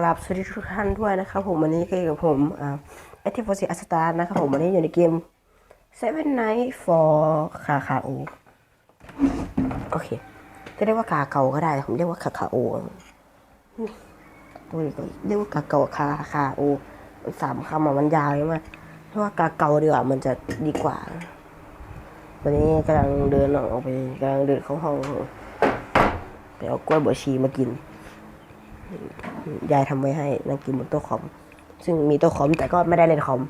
กราบสวัสดีทุกท่านด้วยนะครับผมวันนี้ก็อยู่กับผมอ่าเอทิโฟซิอัสตาร์นะครับผมวันนี้อยู่ในเกม Seven Night for คาคาโอโอเค จะเรียกว่าคาเกาก็ได้ ผมเรียกว่าคาคาโอตัวนี้ก็เรียกว่ากาเกาคาคาโอมันสามคำมันยาวใช่ไหมเรียกว่ากาเกาดีกว่ามันจะดีกว่า วันนี้กำลังเดินออกไปกำลังเดินเข้าห้องไปเอากล้วยบวชชีมากิน ยายทำไว้ให้นั่งกินบนโต๊ะคอม ซึ่งมีโต๊ะคอมแต่ก็ไม่ได้เล่นคอม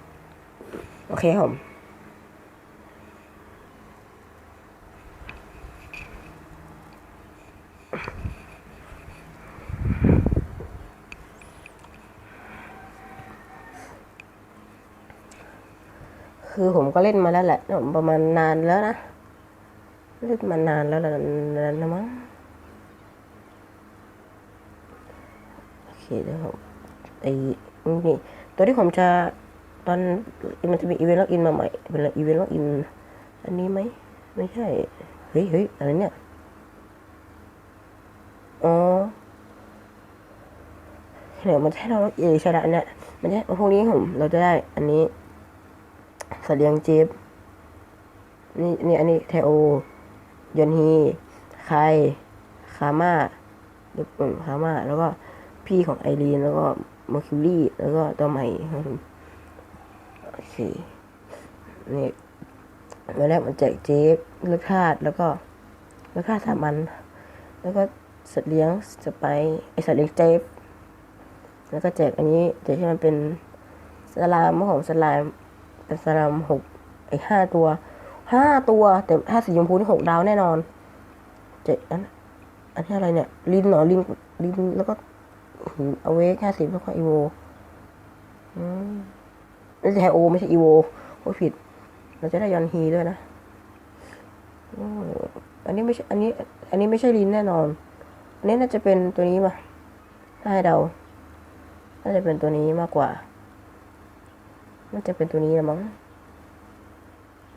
โอเคผมคือผมก็เล่นมาแล้วแหละผมประมาณนานแล้วนะ เล่นมานานแล้วและนานนะมั้ง โอ เคเดี๋ยวผมไอ้นี่ตัวที่ผมจะตอนมันจะมีอีเวนต์ล็อกอินมาใหม่เป็นอีเวนต์ล็อกอินอันนี้ไหมไม่ใช่ เฮ้ยเฮ้ยอะไรเนี่ยอ๋อเดี๋ยวมันให้เราล็อกอินใช่ละอันเนี่ยมันจะพวกนี้ผมเราจะได้อันนี้สเสลียงเจีบนี่นี่อันนี้เทโอยอนฮีไคคาม่าเด็กปุ่มคาม่าแล้วก็ พี่ของไอรีนแล้วก็มอร์คิวรี่แล้วก็ตัวใหม่ครับผมโอเคนี่มาแรกมันแจกเจ๊กเลือกธาตุแล้วก็เลือกธาตุสามัญแล้วก็สัตว์เลี้ยงสไปไอสัตว์เลี้ยงเจ๊กแล้วก็แจกอันนี้แจกที่มันเป็นสลามของสลามเป็นสลามหกไอห้าตัวห้าตัว แต่ถ้าสีชมพูนี่หกดาวแน่นอนเจ๊กอันอันนี้อะไรเนี่ย ลินเหรอลินลินแล้วก็ เอาเวกห้าสิบแล้วก็อีโวอืมไม่ใช่โอ ไม่ใช่อีโวโอ้ผิด เราจะได้ยอนฮีด้วยนะอันนี้ไม่ใช่ อันนี้ อันนี้ไม่ใช่ลินแน่นอน อันนี้น่าจะเป็นตัวนี้มาถ้าให้เดา น่าจะเป็นตัวนี้มากกว่า น่าจะเป็นตัวนี้ละมั้ง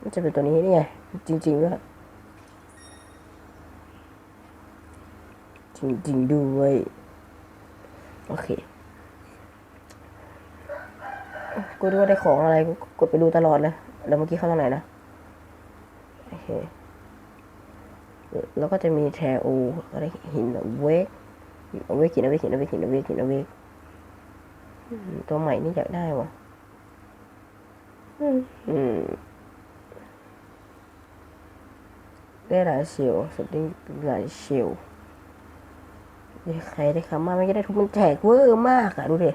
น่าจะเป็นตัวนี้นี่ไง จริงๆด้วยจริงๆด้วย โอเค กูดูว่าได้ของอะไร กูกดไปดูตลอดเลยแล้วเมื่อกี้เข้าตรงไหนนะ โอเค แล้วก็จะมีแทโออะไรหินเวกเอาเวกหินเอาเวกหินเอาเวกหินเอาเวกหินเอาเวกตัวใหม่นี่อยากได้วะอืมอืมได้หลายเชียวสุดได้หลายเชียว ใครได้คำมาไม่ได้ทุกมันแจกเวอร์มากอะดูดิ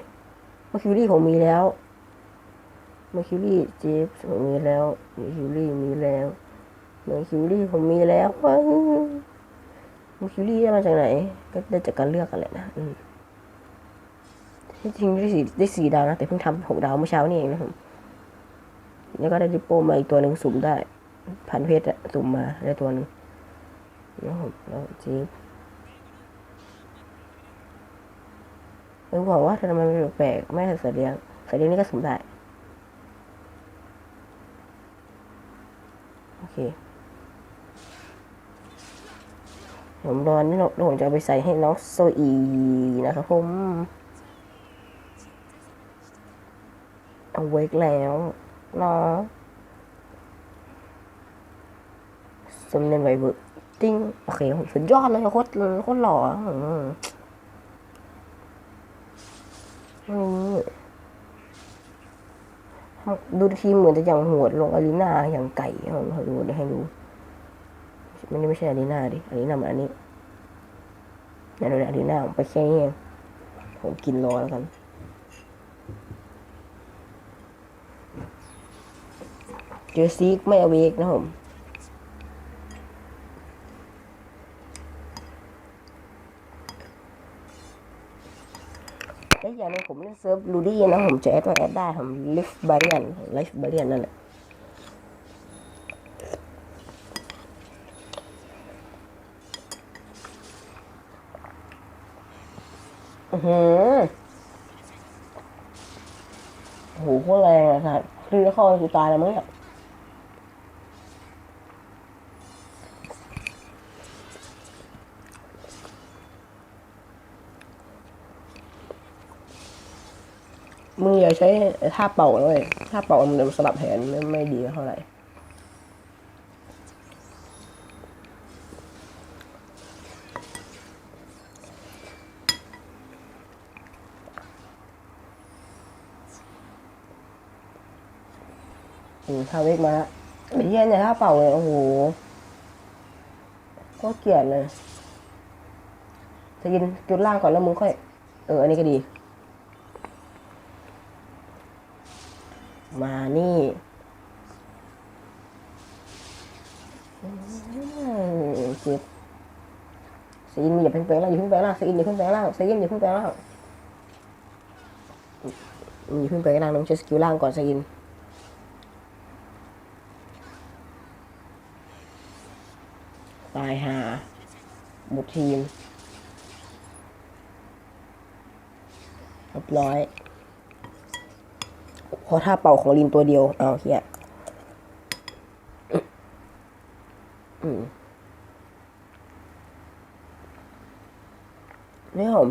มาคิวรี่ผมมีแล้วมาคิวรี่เจฟผมมีแล้วมาคิวรี่มีแล้วมาคิวรี่ผมมีแล้วว้ามาคิวรี่ได้มาจากไหน ก็ได้จากการเลือกกันแหละนะอืมที่จริงได้สี่ได้สี่ดาวนะแต่เพิ่งทำหกดาวเมื่อเช้านี่เองนะผมแล้วก็ได้ดิปโปมาอีกตัวหนึ่งสุ่มได้ พันเพชรอะสุ่มมาได้ตัวหนึ่งแล้วผมแล้วเจ ฟมึงบอกว่าทำไมมันแปลกๆไม่ใช่สัตว์เลี้ยงเสเลี้ยงนี่ก็สมได้ โอเคผมรอนี่แล้วผมจะเอาไปใส่ให้น้องโซอีนะครับผมเอาเวกแล้วรอสมเด็จไวเบอร์ติ้งโอเคผมสุดยอดเลยโคตรโคตรหล่อ อืมนี่ดูทีเหมือนจะอย่างโหดลงอารีนาอย่างไก่ผมให้ดูเดี๋ยวให้ดูมันไม่ใช่อารีนาดิอารีนามันอันนี้เนี่ดูอารีนาผมไปแค่นี้เองผมกินรอแล้วกันเจอซีกไม่อเวกนะผม และอย่างหนึง ผมเล่นเซิร์ฟลูดี้นะ ผมจะแอดไว้แอดได้ผมลิฟบาริอันลิฟ์บาริอันนั่นแหละอือหือโหโคตรแรงอะสัตว์คลื่นเข้ากูตายแล้วมั้งเนี่ย มึงอย่าใช้ท่าเป่าเลยท่าเป่ามันสลับแผนไม่ไม่ดีเท่าไหร่อืมท่าเวกมาไอ้เหี้ยเนี่ยท่าเป่าเลยโอ้โหโคตรเกลียดเลย จะกินจุดล่างก่อนแล้วมึงค่อย เออ อันนี้ก็ดี มานี่เจ็บซีนอย่าเพิ่งแปลงร่างอย่าเพิ่งแปลงร่างซีนอย่าเพิ่งแปลงร่างซีนอย่าเพิ่งแปลงร่างอืมอย่าเพิ่งแปลงร่างน้องใช้สกิลล่างก่อนซีนตายหาบุกทีมเรียบร้อย เพราะถ้าเป่าของลินตัวเดียว เอาเฮียอืมนี่ผม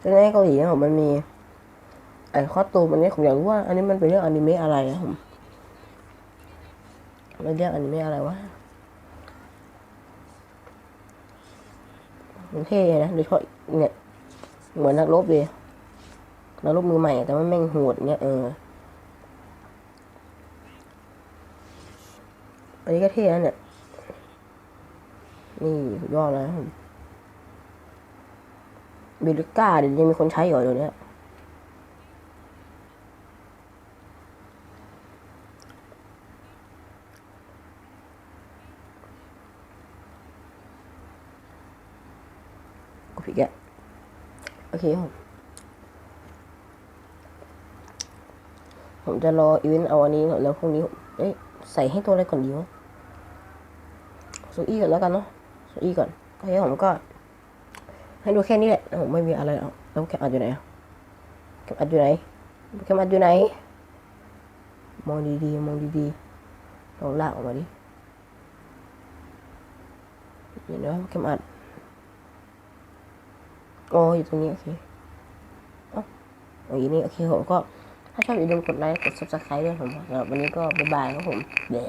ในเกาหลีเนี่ยผมมันมี ไอ้ข้อตูมอันนี้ผมอยากรู้ว่า อันนี้มันเป็นเรื่องอนิเมะอะไรนะผมมันเรียกอนิเมะอะไรวะมันเท่นะโดยเฉพาะเนี่ย เหมือนนักรบเลย นักรบมือใหม่แต่ว่าแม่งโหดเนี่ยเออ อันนี้ก็เท่นะเนี่ย นี่สุดยอดเลยนะบิลิก้าเดี๋ยวยังมีคนใช้อยู่เดี๋ยวนี้กูผิดแกโอเคผม ผมจะรออีเวนต์เอาอันนี้ก่อนแล้วพรุ่งนี้เอ๊ะใส่ให้ตัวอะไรก่อนดีวะโซอี้ก่อนแล้วกันเนาะโซอี้ก่อนโอเคผมก็ ให้ดูแค่นี้แหละผมไม่มีอะไรแล้วแล้วแคปอัดอยู่ไหนอะแคปอัดอยู่ไหนแคปอัดอยู่ไหน มองดีๆมองดีๆลองลากออกมาดิเห็นไหมว่าแคปอัดอ๋ออยู่ตรงนี้โอเคอ๋ออ๋ออยู่นี่โอเคผมก็ ถ้าชอบอย่าลืมกดไลค์ กด subscribe ด้วยผมสำหรับวันนี้ก็บ๊ายบายครับผมแบ๊